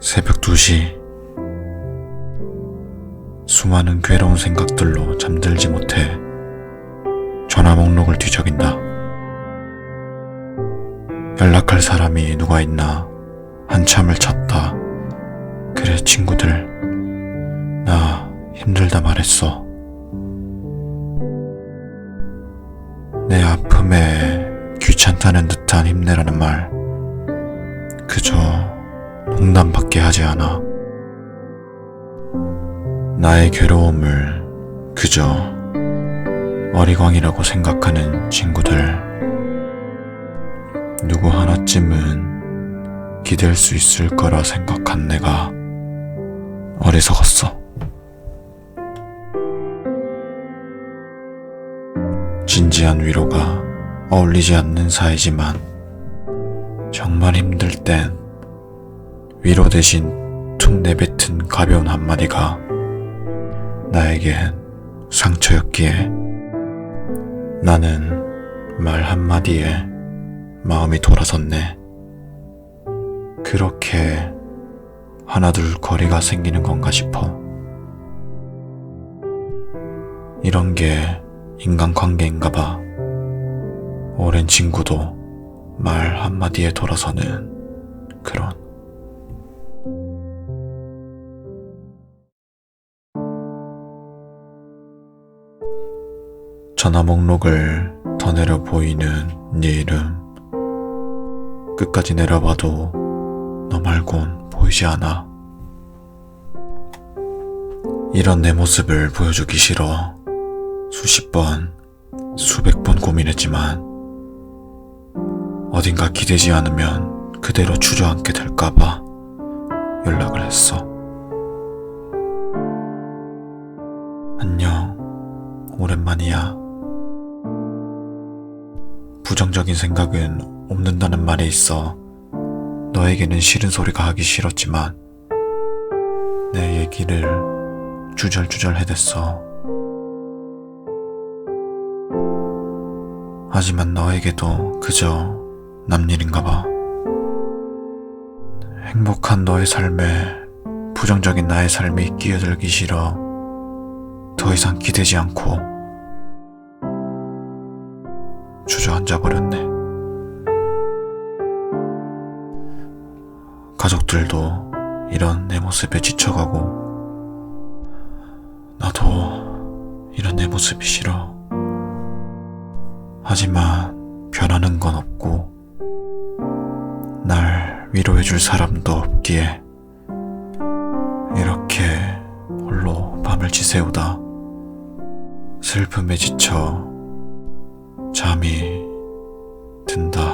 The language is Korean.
새벽 2시. 수많은 괴로운 생각들로 잠들지 못해 전화 목록을 뒤적인다. 연락할 사람이 누가 있나 한참을 찾다. 그래, 친구들. 나 힘들다 말했어. 내 아픔에 귀찮다는 듯한 힘내라는 말. 그저 농담밖에 하지 않아. 나의 괴로움을 그저 어리광이라고 생각하는 친구들. 누구 하나쯤은 기댈 수 있을 거라 생각한 내가 어리석었어. 진지한 위로가 어울리지 않는 사이지만 정말 힘들 땐 위로 대신 툭 내뱉은 가벼운 한마디가 나에겐 상처였기에 나는 말 한마디에 마음이 돌아섰네. 그렇게 하나둘 거리가 생기는 건가 싶어. 이런 게 인간관계인가 봐. 오랜 친구도 말 한마디에 돌아서는 그런. 전화 목록을 더 내려 보이는 네 이름. 끝까지 내려봐도 너 말곤 보이지 않아. 이런 내 모습을 보여주기 싫어. 수십 번, 수백 번 고민했지만, 어딘가 기대지 않으면 그대로 주저앉게 될까봐 연락을 했어. 안녕, 오랜만이야. 부정적인 생각은 없는다는 말이 있어. 너에게는 싫은 소리가 하기 싫었지만, 내 얘기를 주절주절 해댔어. 하지만 너에게도 그저 남일인가 봐. 행복한 너의 삶에 부정적인 나의 삶이 끼어들기 싫어. 더 이상 기대지 않고 주저앉아 버렸네. 가족들도 이런 내 모습에 지쳐가고 나도 이런 내 모습이 싫어. 하지만 변하는 건 없고 날 위로해줄 사람도 없기에 이렇게 홀로 밤을 지새우다 슬픔에 지쳐 잠이 든다.